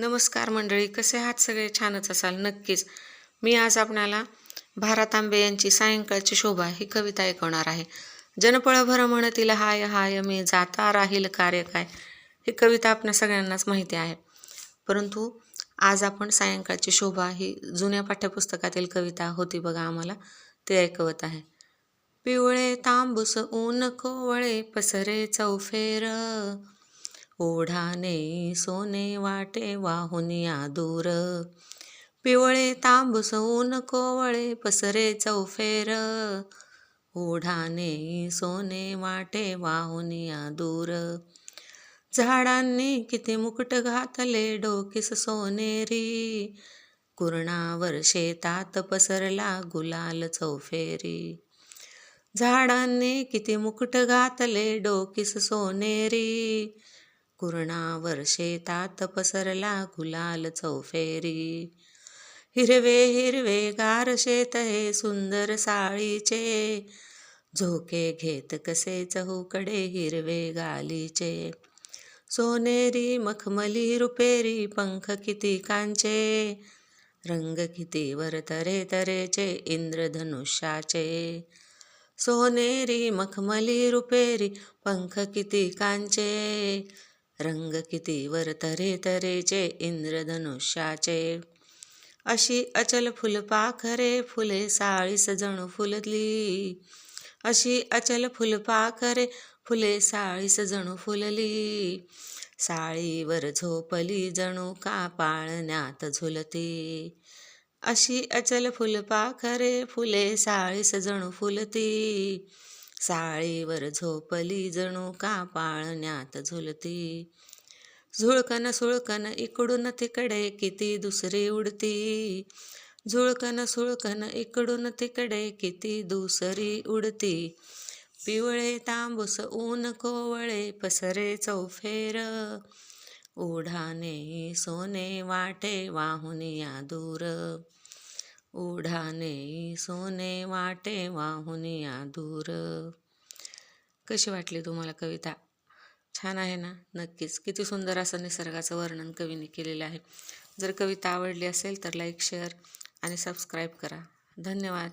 नमस्कार मंडळी कसे आहात सगळे? छानच असाल नक्कीच. मी आज आपणाला भारत आंबे यांची सायंकाळची शोभा ही कविता ऐकवणार आहे. जनपळभर म्हणतील हाय हाय मी जाता राहील कार्य काय? ही कविता आपल्या सगळ्यांनाच माहिती आहे. परंतु आज आपण सायंकाळची शोभा ही जुन्या पाठ्यपुस्तकातील कविता होती बघा आम्हाला ते ऐकवत आहे. पिवळे तांबूस ऊन कोवळे पसरे चौफेर ओढाने सोने वाटे वाहून या दूर. पिवळे तांबूस ऊन कोवळे पसरे चौफेर. ओढाने सोने वाटे वाहून या दूर. झाडांनी किती मुकुट घातले डोकीस सोनेरी. कुरणावर शेतात पसरला गुलाल चौफेरी. झाडांनी किती मुकुट घातले डोकीस सोनेरी. कुरणावर शेतात पसरला गुलाल चौफेरी. हिरवे हिरवे गार शेत हे सुंदर साळीचे. झोके घेत कसे चहूकडे हिरवे गालीचे. सोनेरी मखमली रुपेरी पंख किती कांचे. रंग किती वर तरे तरेचे इंद्रधनुष्याचे. सोनेरी मखमली रुपेरी पंख किती कांचे. रंग किती वर तरे तरेचे इंद्रधनुष्याचे. अशी अचल फुलपाखरे फुले साळीस जणू फुलली अशी अचल फुलपाखरे फुले साळीस जणू फुलली. साळीवर झोपली जणू का पाळण्यात झुलती. अशी अचल फुलपाखरे फुले साळीस जणू फुलती. साळीवर झोपली जणू का पाळण्यात झुलती? झुळकन सुळकन इकडून तिकडे किती दुसरी उडती? झुळकन सुळकन इकडून तिकडे किती दुसरी उडती? पिवळे तांबूस ऊन कोवळे पसरे चौफेर. ओढाने सोने वाटे वाहुन या दूर. ओढाने सोने वाटे वाहुन या दूर. कशी वाटली तुम्हाला कविता? छान आहे ना? नक्कीच. किती सुंदर असं निसर्गाचं वर्णन कवीने केलेलं आहे. जर कविता आवडली असेल तर लाईक शेअर आणि सबस्क्राईब करा. धन्यवाद.